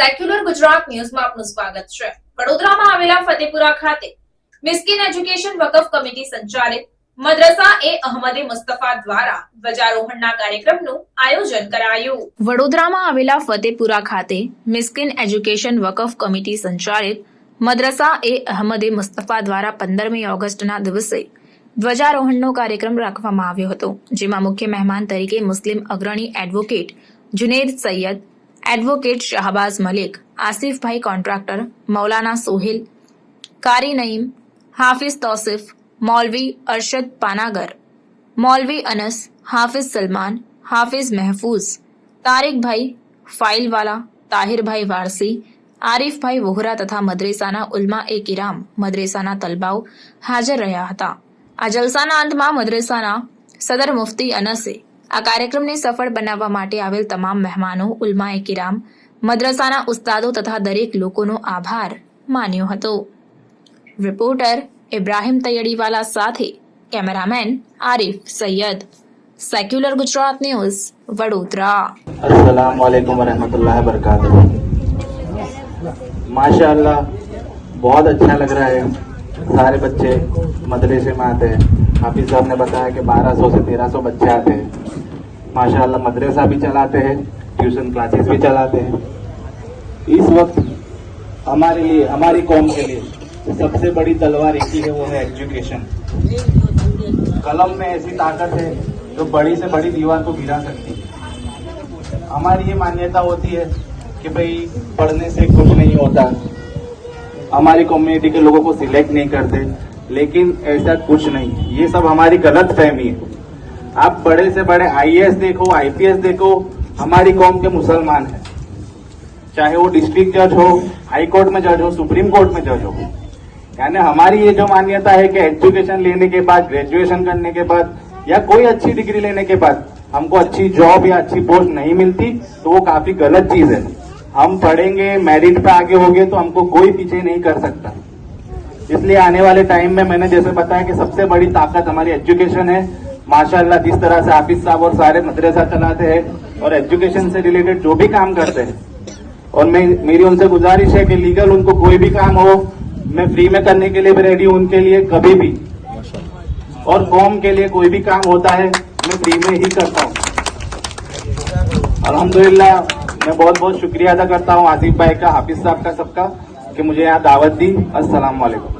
Secular Gujarat ન્યૂઝમાં આપનું સ્વાગત છે. વડોદરામાં આવેલા ફતેપુરા ખાતે મિસ્કિન એજ્યુકેશન વકફ કમિટી સંચાલિત મદ્રસા એ અહમદે મુસ્તફા દ્વારા પંદરમી ઓગસ્ટના દિવસે ધ્વજારોહણનો કાર્યક્રમ રાખવામાં આવ્યો હતો, જેમાં મુખ્ય મહેમાન તરીકે મુસ્લિમ અગ્રણી advocate Juned Syed advocate Shahbaz Malik આસિફભાઈ contractor Maulana Sohail કારી નઈમ હાફિઝ તોસિફ મૌલવી અરશદ પાનાગર મૌલવી અનસ હાફિઝ સલમાન હાફિઝ મહેફૂઝ તારિકભાઈ ફાઇલવાલા તાહિરભાઈ વારસી આરિફભાઈ વોહરા તથા મદ્રેસાના ઉલમા એ કિરામ મદ્રેસાના તલબાઓ હાજર રહ્યા હતા આ જલસાના અંતમાં મદ્રેસાના સદર મુફતી અનસે આ કાર્યક્રમને સફળ બનાવવા માટે આવેલ તમામ મહેમાનો ઉલમા એ કિરામ મદ્રસાના ઉસ્તાદો તથા દરેક લોકોનો આભાર માન્યો હતો રિપોર્ટર ઇબ્રાહિમ તૈયડીવાલા સાથે cameraman Arif Sayyed secular Gujarat news Vadodara अस्सलाम वालेकुम वरहमतुल्लाहि वबरकातुहू माशाल्लाह बहुत अच्छा लग रहा है सारे बच्चे मदरसे में आते हैं हाफिज साहब ने बताया कि 1200 से 1300 बच्चे आते हैं माशाल्लाह मदरसा भी चलाते हैं, ट्यूशन क्लासेस भी चलाते हैं। इस वक्त हमारे लिए, हमारी कौम के लिए सबसे बड़ी तलवार ही है, वो है एजुकेशन। कलम में ऐसी ताकत है जो बड़ी से बड़ी दीवार को गिरा सकती है। हमारी ये मान्यता होती है कि भाई, पढ़ने से कुछ नहीं होता। हमारी कम्युनिटी के लोगों को सिलेक्ट नहीं करते, लेकिन ऐसा कुछ नहीं। ये सब हमारी गलत फहमी है। आप बड़े से बड़े आईएएस देखो आईपीएस देखो, हमारी कौम के मुसलमान हैं। चाहे वो डिस्ट्रिक्ट जज हो हाई कोर्ट में जज हो, सुप्रीम कोर्ट में जज हो। यानी हमारी ये जो मान्यता है कि एजुकेशन लेने के बाद ग्रेजुएशन करने के बाद, या कोई अच्छी डिग्री लेने के बाद, हमको अच्छी जॉब या अच्छी पोस्ट नहीं मिलती तो वो काफ़ी गलत चीज़ है। हम पढ़ेंगे मेरिट पे आगे होंगे तो हमको कोई पीछे नहीं कर सकता। इसलिए आने वाले टाइम में मैंने जैसे बताया कि सबसे बड़ी ताकत हमारी एजुकेशन है माशाल्लाह जिस तरह से हाफिज साहब और सारे मदरसा चलाते हैं और एजुकेशन से रिलेटेड जो भी काम करते हैं। और मैं मेरी उनसे गुजारिश है कि लीगल उनको कोई भी काम हो मैं फ्री में करने के लिए भी रेडी हूँ उनके लिए कभी भी। और कौम के लिए कोई भी काम होता है मैं फ्री में ही करता हूँ। अल्हम्दुलिल्लाह मैं बहुत बहुत शुक्रिया अदा करता हूँ आसिफ भाई का हाफिज साहब का सबका कि मुझे यहाँ दावत दी। वालेकुम